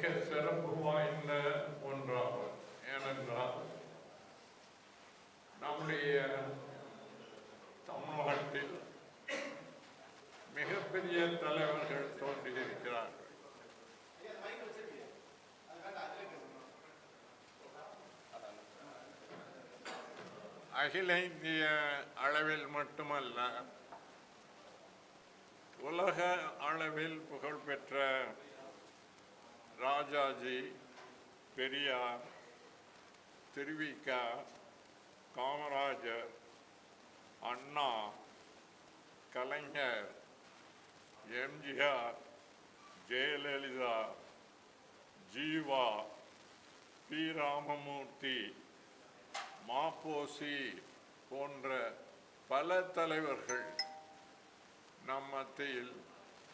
மிக சிறப்பு வாய்ந்த ஒன்றாகும். ஏனென்றால் நம்முடைய தமிழ்நாட்டில் மிகப்பெரிய தலைவர்கள் தோன்றியிருக்கிறார்கள். அகில இந்திய அளவில் மட்டுமல்ல உலக அளவில் புகழ்பெற்ற ராஜாஜி பெரியார் திருவிக காமராஜர் அண்ணா கலைஞர் எம்ஜிஆர் ஜெயலலிதா ஜீவா பி. ராமமூர்த்தி மாப்போசி போன்ற பல தலைவர்கள் நம் மத்தியில்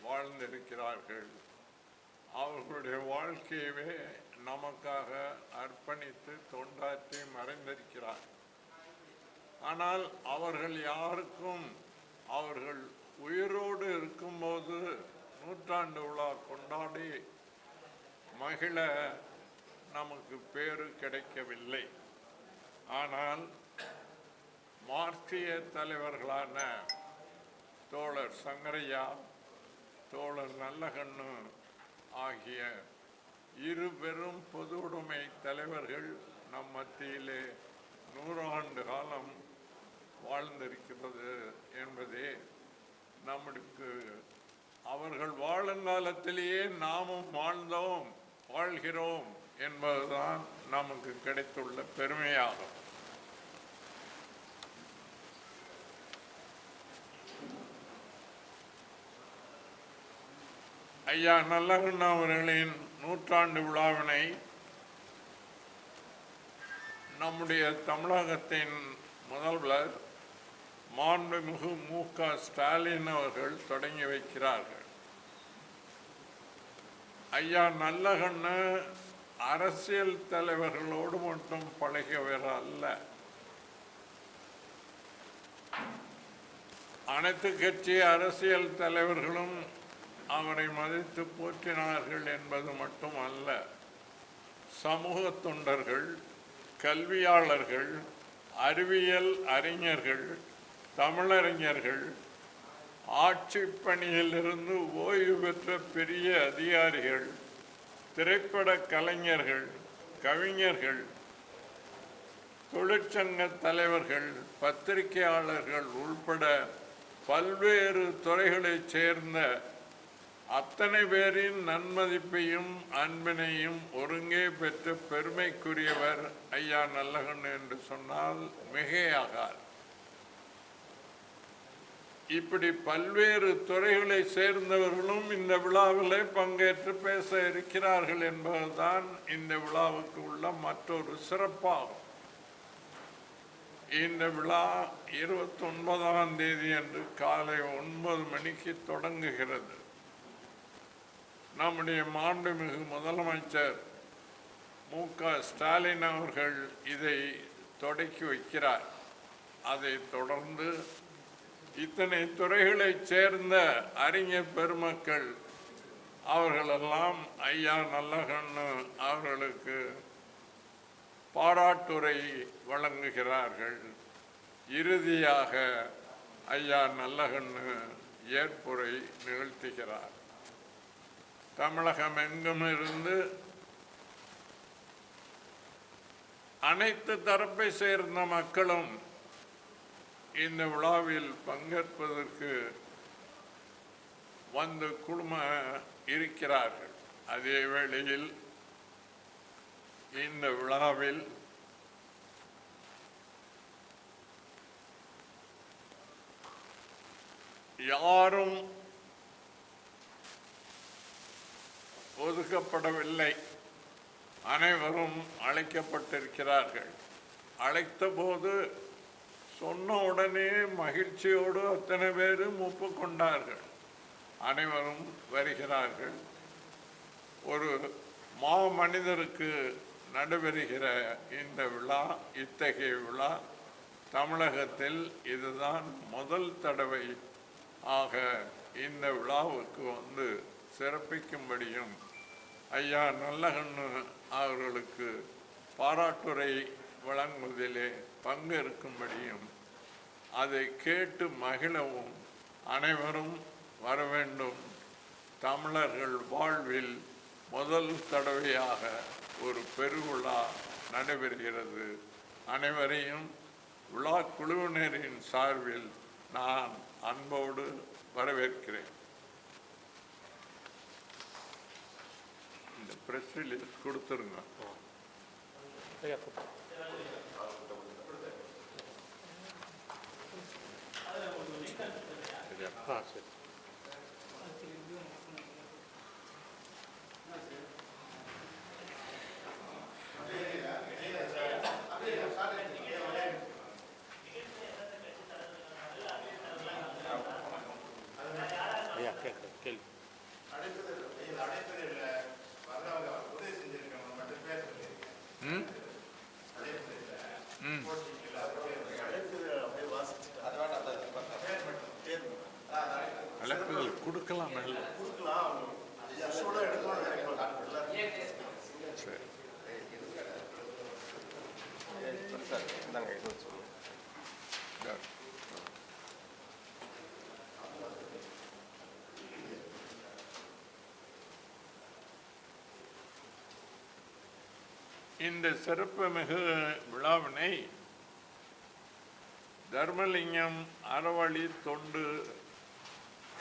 வாழ்ந்திருக்கிறார்கள். அவர்களுடைய வாழ்க்கையவே நமக்காக அர்ப்பணித்து தொண்டாற்றி மறைந்திருக்கிறார். ஆனால் அவர்கள் யாருக்கும் அவர்கள் உயிரோடு இருக்கும்போது நூற்றாண்டு விழா கொண்டாடி மகிழ நமக்கு பேரு கிடைக்கவில்லை. ஆனால் மார்க்சிய தலைவர்களான தோழர் சங்கரையா தோழர் நல்லகண்ணு ஆகிய இரு பெரும் பொது உடைமை தலைவர்கள் நம் மத்தியிலே நூறாண்டு காலம் வாழ்ந்திருக்கிறது என்பதே நம்மளுக்கு அவர்கள் வாழும் காலத்திலேயே நாமும் வாழ்ந்தோம் வாழ்கிறோம் என்பதுதான் நமக்கு கிடைத்துள்ள பெருமையாகும். ஐயா நல்லகண்ணா அவர்களின் நூற்றாண்டு விழாவினை நம்முடைய தமிழகத்தின் முதல்வர் மாண்புமிகு மு க ஸ்டாலின் அவர்கள் தொடங்கி வைக்கிறார்கள். ஐயா நல்லகண்ணு அரசியல் தலைவர்களோடு மட்டும் பழகியவர் அல்ல. அனைத்து கட்சி அரசியல் தலைவர்களும் அவரை மதித்து போற்றினார்கள் என்பது மட்டும் அல்ல சமூக தொண்டர்கள் கல்வியாளர்கள் அறிவியல் அறிஞர்கள் தமிழறிஞர்கள் ஆட்சி பணியிலிருந்து ஓய்வு பெற்ற பெரிய அதிகாரிகள் திரைப்பட கலைஞர்கள் கவிஞர்கள் தொழிற்சங்க தலைவர்கள் பத்திரிகையாளர்கள் உள்பட பல்வேறு துறைகளைச் சேர்ந்த அத்தனை பேரின் நன்மதிப்பையும் அன்பினையும் ஒருங்கே பெற்ற பெருமைக்குரியவர் ஐயா நல்லகண்ணு என்று சொன்னால் மிகையாகார் இப்படி பல்வேறு துறைகளை சேர்ந்தவர்களும் இந்த விழாவிலே பங்கேற்று பேச இருக்கிறார்கள் என்பதுதான் இந்த விழாவுக்கு உள்ள மற்றொரு சிறப்பாகும். இந்த விழா இருபத்தி ஒன்பதாம் தேதி அன்று காலை ஒன்பது மணிக்கு தொடங்குகிறது. நம்முடைய மாண்புமிகு முதலமைச்சர் மு. க. ஸ்டாலின் அவர்கள் இதை தொடக்கி வைக்கிறார். அதைத் தொடர்ந்து இத்தனை துறைகளைச் சேர்ந்த அறிஞர் பெருமக்கள் அவர்களெல்லாம் ஐயா நல்லகண்ணு அவர்களுக்கு பாராட்டுரை வழங்குகிறார்கள். இறுதியாக ஐயா நல்லகண்ணு ஏற்புரை நிகழ்த்துகிறார். தமிழகம் எங்கும் இருந்து அனைத்து தரப்பை சேர்ந்த மக்களும் இந்த விழாவில் பங்கேற்பதற்கு வந்து குழும இருக்கிறார்கள். அதே வேளையில் இந்த விழாவில் யாரும் ஒதுக்கப்படவில்லை. அனைவரும் அழைக்கப்பட்டிருக்கிறார்கள். அழைத்தபோது சொன்ன உடனே மகிழ்ச்சியோடு அத்தனை பேரும் ஒப்புக்கொண்டார்கள். அனைவரும் வருகிறார்கள். ஒரு மா மனிதருக்கு நடைபெறுகிற இந்த விழா இத்தகைய விழா தமிழகத்தில் இதுதான் முதல் தடவை ஆக இந்த விழாவுக்கு வந்து சிறப்பிக்கும்படியும் ஐயா நல்லகண்ணு அவர்களுக்கு பாராட்டுரை வழங்குவதிலே பங்கேற்கும்படியும் அதை கேட்டு மகிழவும் அனைவரும் வர வேண்டும். தமிழர்கள் வாழ்வில் முதல் தடவையாக ஒரு பெருவிழா நடைபெறுகிறது. அனைவரையும் விழா குழுவினரின் சார்பில் நான் அன்போடு வரவேற்கிறேன். இந்த ப்ரெஸ் ரிலீஸ் கொடுத்துருங்க ஐயா கூப்பிட்டு சரியா ஆ சரி ஐயா கேட்க கேள்வி ம் ம் அழைப்புதல் கொடுக்கலாம் இல்லை இந்த சிறப்புமிகு விழாவினை தர்மலிங்கம் அறவழி தொண்டு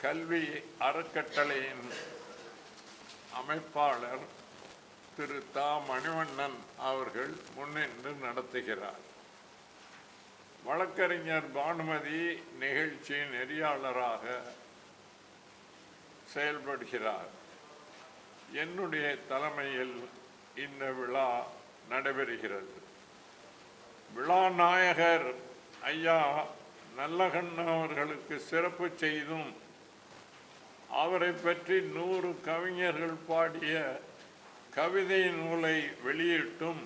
கல்வி அறக்கட்டளையின் அமைப்பாளர் திரு தா. மணிவண்ணன் அவர்கள் முன்னின்று நடத்துகிறார். வழக்கறிஞர் பானுமதி நிகழ்ச்சி நெறியாளராக செயல்படுகிறார். என்னுடைய தலைமையில் இந்த விழா நடைபெறுகிறது. விழா நாயகர் ஐயா நல்லகண்ண அவர்களுக்கு சிறப்பு செய்தும் அவரை பற்றி நூறு கவிஞர்கள் பாடிய கவிதை நூலை வெளியிட்டும்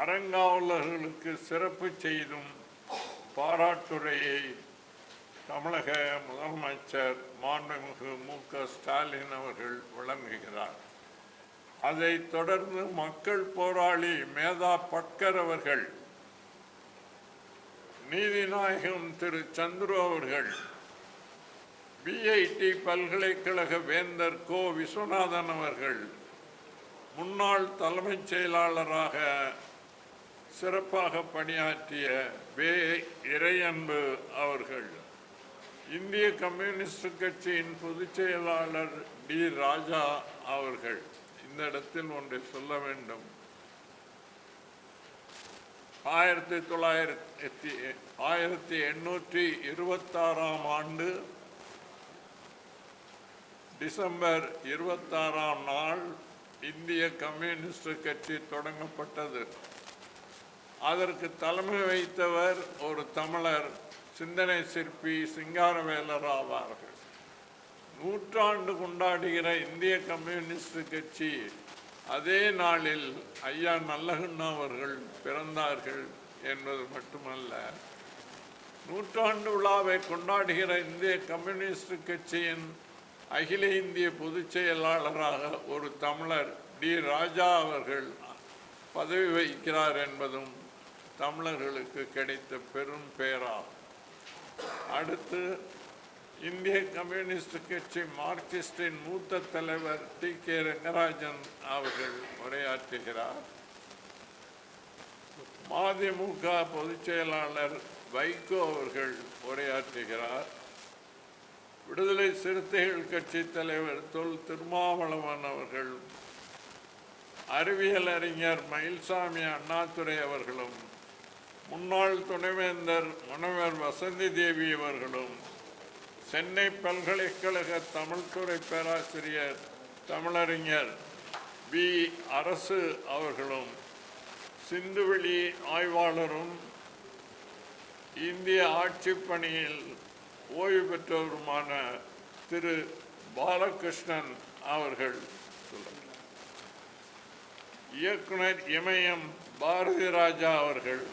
அறங்காவலர்களுக்கு சிறப்பு செய்தும் பாராட்டுரையை தமிழக முதலமைச்சர் மாண்புமிகு மு. க. ஸ்டாலின் அவர்கள் வழங்குகிறார். அதைத் தொடர்ந்து மக்கள் போராளி மேதா பட்கர் அவர்கள் நீதிநாயகம் திரு சந்துரு அவர்கள் பிஐடி பல்கலைக்கழக வேந்தர் கோ. விஸ்வநாதன் அவர்கள் முன்னாள் தலைமைச் செயலாளராக சிறப்பாக பணியாற்றிய வே. இறையன்பு அவர்கள் இந்திய கம்யூனிஸ்ட் கட்சியின் பொதுச் செயலாளர் டி. ராஜா அவர்கள். இந்த இடத்தில் ஒன்றை சொல்ல வேண்டும். ஆயிரத்தி தொள்ளாயிரத்தி ஆயிரத்தி எண்ணூற்றி இருபத்தாறாம் ஆண்டு டிசம்பர் இருபத்தாறாம் நாள் இந்திய கம்யூனிஸ்ட் கட்சி தொடங்கப்பட்டது. அதற்கு தலைமை வைத்தவர் ஒரு தமிழர் சிந்தனை சிற்பி சிங்காரவேலர் ஆவார்கள். நூற்றாண்டு கொண்டாடுகிற இந்திய கம்யூனிஸ்ட் கட்சி அதே நாளில் ஐயா நல்லகண்ணா அவர்கள் பிறந்தார்கள் என்பது மட்டுமல்ல. நூற்றாண்டு விழாவை கொண்டாடுகிற இந்திய கம்யூனிஸ்ட் கட்சியின் அகில இந்திய பொதுச் செயலாளராக ஒரு தமிழர் டி. ராஜா அவர்கள் பதவி வகிக்கிறார் என்பதும் தமிழர்களுக்கு கிடைத்த பெரும் பெயராகும் அடுத்து இந்திய கம்யூனிஸ்ட் கட்சி மார்க்சிஸ்டின் மூத்த தலைவர் டி. கே. ரங்கராஜன் அவர்கள் உரையாற்றுகிறார். மதிமுக பொதுச் செயலாளர் வைகோ அவர்கள் உரையாற்றுகிறார். விடுதலை சிறுத்தைகள் கட்சி தலைவர் தொல் திருமாவளவன் அவர்கள் அறிவியல் அறிஞர் மயில்சாமி அண்ணாதுரை அவர்களும் முன்னாள் துணைவேந்தர் முனைவர் வசந்தி தேவி அவர்களும் சென்னை பல்கலைக்கழக தமிழ்துறை பேராசிரியர் தமிழறிஞர் வி. அரசு அவர்களும் சிந்துவெளி ஆய்வாளரும் இந்திய ஆட்சிப் பணியில் ஓய்வு பெற்றவருமான திரு பாலகிருஷ்ணன் அவர்கள் சொல்லுங்கள் இயக்குனர் இமயம் பாரதி ராஜா அவர்கள்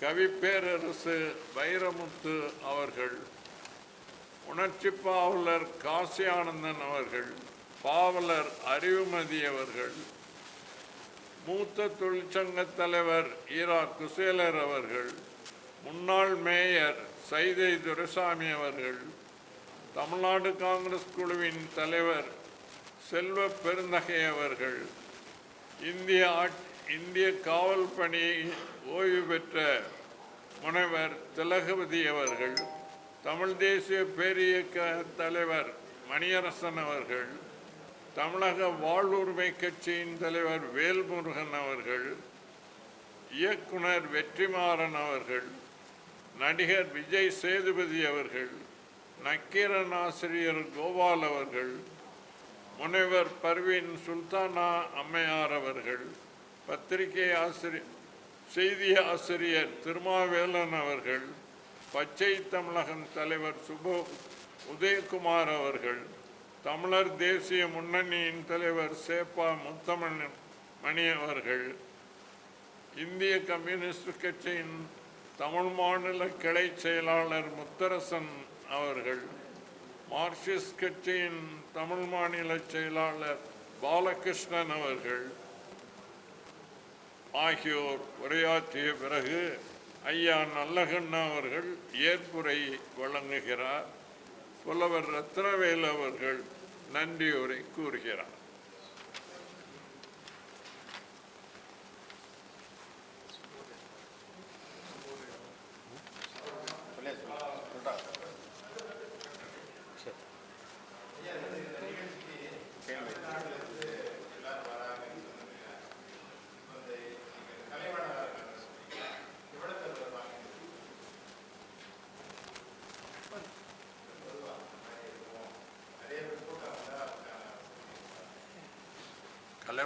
கவிப்பேரரசு வைரமுத்து அவர்கள் உணர்ச்சி பாவலர் காசி ஆனந்தன் அவர்கள் பாவலர் அறிவுமதி அவர்கள் மூத்த தொழிற்சங்க தலைவர் ஈரா குசேலர் அவர்கள் முன்னாள் மேயர் சைதை துரைசாமி அவர்கள் தமிழ்நாடு காங்கிரஸ் குழுவின் தலைவர் செல்வ பெருந்தகை அவர்கள் இந்திய ஆட்- இந்திய காவல் பணி ஓய்வு பெற்ற முனைவர் திலகபதி அவர்கள் தமிழ் தேசிய பேரியக்க தலைவர் மணியரசன் அவர்கள் தமிழக வாழ்வுரிமை கட்சியின் தலைவர் வேல்முருகன் அவர்கள் இயக்குனர் வெற்றிமாறன் அவர்கள் நடிகர் விஜய் சேதுபதி அவர்கள் நக்கீரன் ஆசிரியர் கோபால் அவர்கள் முனைவர் பர்வீன் சுல்தானா அம்மையார் அவர்கள் பத்திரிகை ஆசிரியர் செய்தி ஆசிரியர் திருமாவேலன் அவர்கள் பச்சை தமிழகம் தலைவர் சுபோ உதயகுமார் அவர்கள் தமிழர் தேசிய முன்னணியின் தலைவர் சேப்பா முத்தமணி மணி அவர்கள் இந்திய கம்யூனிஸ்ட் கட்சியின் தமிழ் மாநில கிளை செயலாளர் முத்தரசன் அவர்கள் மார்க்சிஸ்ட் கட்சியின் தமிழ் மாநில செயலாளர் பாலகிருஷ்ணன் அவர்கள் ஆகியோர் உரையாற்றிய பிறகு ஐயா நல்லகண்ணா அவர்கள் ஏற்புரை வழங்குகிறார். புலவர் ரத்னவேல் அவர்கள் நன்றியுரை கூறுகிறார் சரி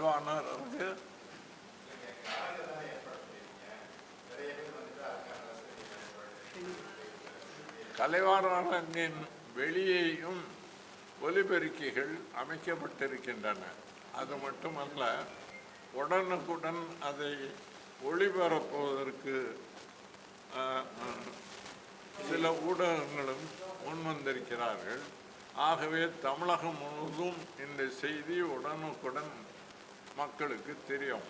கலைவாணர் அவர்கள் கலைவாணரின் வெளியேயும் ஒலிபெருக்கிகள் அமைக்கப்பட்டிருக்கின்றன. அது மட்டுமல்ல உடனுக்குடன் அதை ஒளிபரப்புவதற்கு சில ஊடகங்களும் முன்வந்திருக்கிறார்கள். ஆகவே தமிழகம் முழுவதும் இந்த செய்தி உடனுக்குடன் மக்களுக்கு தெரியும்.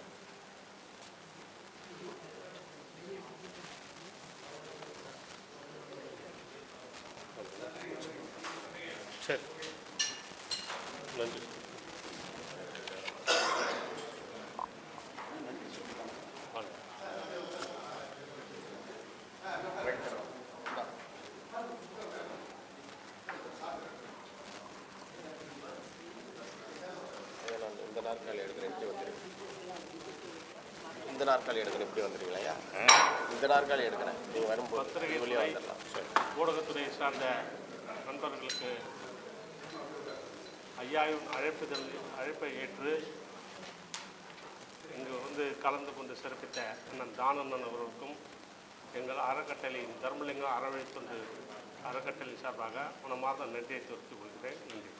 சரி. நன்றி வாங்க. நான் இந்த நாற்காலி எடுக்கிறேன் எப்படி வந்துருக்கு இந்த நாற்காலி எடுக்கிறேன் எப்படி வந்துருக்கீங்களா இந்த நாற்காலி எடுக்கிறேன். நீங்கள் வரும்போது பத்திரிகை வந்துடலாம். ஊடகத்துறை சார்ந்த நண்பர்களுக்கு ஐயாவின் அழைப்புதல் அழைப்பை ஏற்று இங்கு வந்து கலந்து கொண்டு சிறப்பித்த அண்ணன் தானண்ணன் அவர்களுக்கும் எங்கள் அறக்கட்டளையின் தர்மலிங்கம் அறவழித்தொண்டு அறக்கட்டளை சார்பாக மனமார்ந்த நன்றியை தெரிவித்துக் கொள்கிறேன். நன்றி.